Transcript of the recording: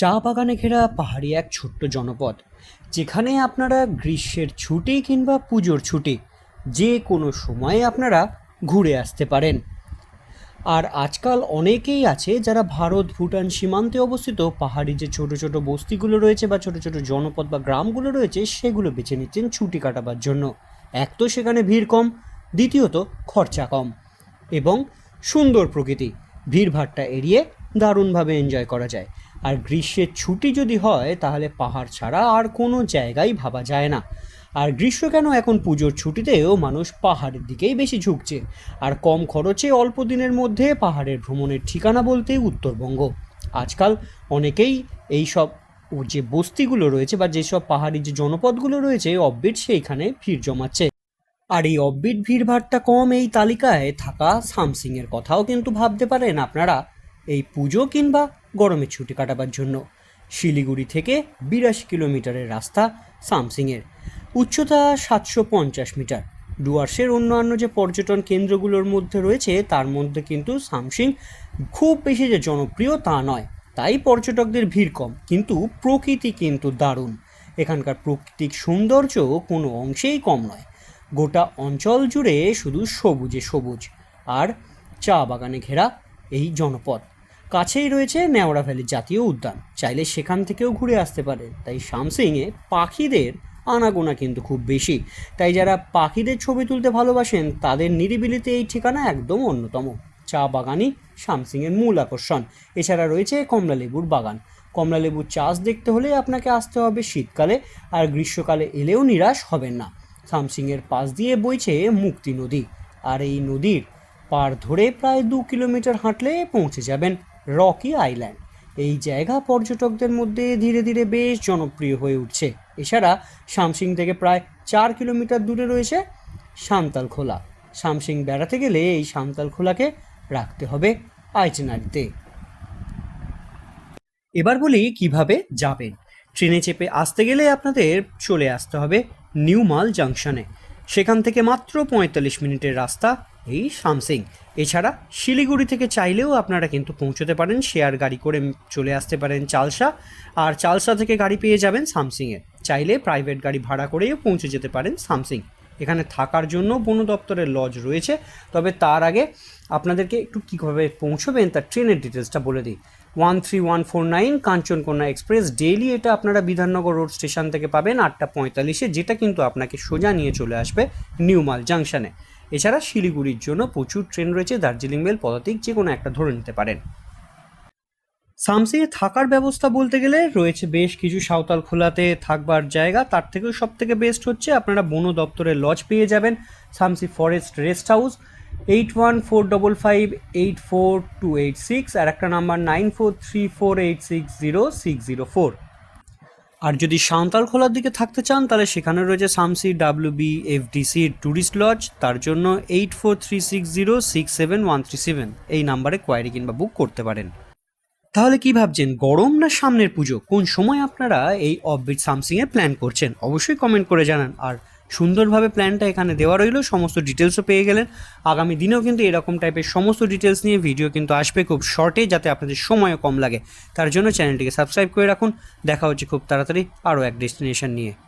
চা বাগানে ঘেরা পাহাড়ি এক ছোট্ট জনপদ, যেখানে আপনারা গ্রীষ্মের ছুটি কিংবা পুজোর ছুটি যে কোনো সময়ে আপনারা ঘুরে আসতে পারেন। আর আজকাল অনেকেই আছে যারা ভারত, ভুটান সীমান্তে অবস্থিত পাহাড়ি যে ছোট ছোট বস্তিগুলো রয়েছে বা ছোট ছোট জনপদ বা গ্রামগুলো রয়েছে, সেগুলো বেছে নিচ্ছেন ছুটি কাটাবার জন্য। এক তো সেখানে ভিড় কম, দ্বিতীয়ত খরচা কম এবং সুন্দর প্রকৃতি ভিড়ভাড়টা এড়িয়ে দারুণভাবে এনজয় করা যায়। আর গ্রীষ্মের ছুটি যদি হয়, তাহলে পাহাড় ছাড়া আর কোনো জায়গায় ভাবা যায় না। আর গ্রীষ্ম কেন এখন পুজোর ছুটিতেও মানুষ পাহাড়ের দিকেই বেশি ঝুঁকছে? আর কম খরচে অল্প দিনের মধ্যে পাহাড়ের ভ্রমণের ঠিকানা বলতে উত্তরবঙ্গ। আজকাল অনেকেই এই সব যে বস্তিগুলো রয়েছে বা যেসব পাহাড়ি যে জনপদগুলো রয়েছে অব্বিট সেইখানে ভিড় জমাচ্ছে। আর এই অব্বিট ভিড়ভাড়টা কম এই তালিকায় থাকা সামসিংয়ের কথাও কিন্তু ভাবতে পারেন আপনারা। এই পুজো কিংবা গরমের ছুটি কাটাবার জন্য। শিলিগুড়ি থেকে বিরাশি কিলোমিটারের রাস্তা সামসিংয়ের। উচ্চতা সাতশো পঞ্চাশ মিটার। ডুয়ার্সের অন্যান্য যে পর্যটন কেন্দ্রগুলোর মধ্যে রয়েছে, তার মধ্যে কিন্তু সামসিং খুব বেশি যে জনপ্রিয় তা নয়। তাই পর্যটকদের ভিড় কম। কিন্তু প্রকৃতি কিন্তু দারুণ। এখানকার প্রাকৃতিক সৌন্দর্য কোনো অংশেই কম নয়। গোটা অঞ্চল জুড়ে শুধু সবুজে সবুজ। আর চা বাগানে ঘেরা এই জনপদ। কাছেই রয়েছে নেওড়া ভ্যালি জাতীয় উদ্যান। চাইলে সেখান থেকেও ঘুরে আসতে পারে। তাই শামসিংয়ে পাখিদের আনাগোনা কিন্তু খুব বেশি। তাই যারা পাখিদের ছবি তুলতে ভালোবাসেন, তাদের নিরিবিলিতে এই ঠিকানা একদম অন্যতম। চা বাগানই শামসিংয়ের মূল আকর্ষণ। এছাড়া রয়েছে কমলালেবুর বাগান। কমলালেবুর চাষ দেখতে হলে আপনাকে আসতে হবে শীতকালে, আর গ্রীষ্মকালে এলেও নিরাশ হবেন না। সামসিংয়ের পাশ দিয়ে বইছে মুক্তি নদী। আর এই নদীর পার ধরে প্রায় দু কিলোমিটার হাঁটলে পৌঁছে যাবেন রকি আইল্যান্ড। এই জায়গা পর্যটকদের মধ্যে ধীরে ধীরে বেশ জনপ্রিয় হয়ে উঠছে। এছাড়া শামসিং থেকে প্রায় চার কিলোমিটার দূরে রয়েছে সান্তাল খোলা শামসিং বেড়াতে গেলে এই সান্তাল খোলাকে রাখতে হবে আইচনারিতে এবার বলি কীভাবে যাবেন। ট্রেনে চেপে আসতে গেলে আপনাদের চলে আসতে হবে নিউমাল জাংশনে। সেখান থেকে মাত্র পঁয়তাল্লিশ মিনিটের রাস্তা এই সামসিং। এছাড়া শিলিগুড়ি থেকে চাইলেও আপনারা কিন্তু পৌঁছতে পারেন, শেয়ার গাড়ি করে চলে আসতে পারেন চালসা। আর চালসা থেকে গাড়ি পেয়ে যাবেন সামসিংয়ে। চাইলে প্রাইভেট গাড়ি ভাড়া করেও পৌঁছে যেতে পারেন সামসিং। এখানে থাকার জন্য বন দপ্তরের লজ রয়েছে। তবে তার আগে আপনাদেরকে একটু কীভাবে পৌঁছবেন তার ট্রেনের ডিটেলসটা বলে দিই। One three one four nine Kanchankanya express daily এটা আপনারা বিধাননগর রোড স্টেশন থেকে পাবেন আটটা পঁয়তাল্লিশে, যেটা কিন্তু আপনাকে সোজা নিয়ে চলে আসবে নিউমাল জাংশনে এছাড়া শিলিগুড়ির জন্য প্রচুর ট্রেন রয়েছে, দার্জিলিং, মেল পদাতিক যে কোনো একটা ধরে নিতে পারেন। সামসিংয়ে থাকার ব্যবস্থা বলতে গেলে রয়েছে বেশ কিছু সাঁওতাল খোলাতে থাকবার জায়গা। তার থেকেও সব থেকে বেস্ট হচ্ছে আপনারা বন দপ্তরের লজ পেয়ে যাবেন, Samsi forest rest house eight one four double five eight four two eight six আর একটা number nine four three four eight six zero six zero four আর যদি সাঁওতাল খোলার দিকে থাকতে চান, তাহলে সেখানে রয়েছে Samsi W B FDC tourist lodge. তার জন্য eight four three six zero six seven one three seven এই নাম্বারে কোয়ারি কিংবা বুক করতে পারেন। তাহলে কি ভাবছেন, গরম না সামনের পুজো? কোন সময় আপনারা এই অফবিট সামসিংয়ের প্ল্যান করছেন? অবশ্যই কমেন্ট করে জানান। আর সুন্দরভাবে প্ল্যানটা এখানে দেওয়া রইল, সমস্ত ডিটেলসও পেয়ে গেলেন। আগামী দিনেও কিন্তু এরকম টাইপের সমস্ত ডিটেলস নিয়ে ভিডিও কিন্তু আসবে খুব শর্টে যাতে আপনাদের সময়ও কম লাগে। তার জন্য চ্যানেলটিকে সাবস্ক্রাইব করে রাখুন। দেখা হচ্ছে খুব তাড়াতাড়ি আরও এক ডেস্টিনেশন নিয়ে।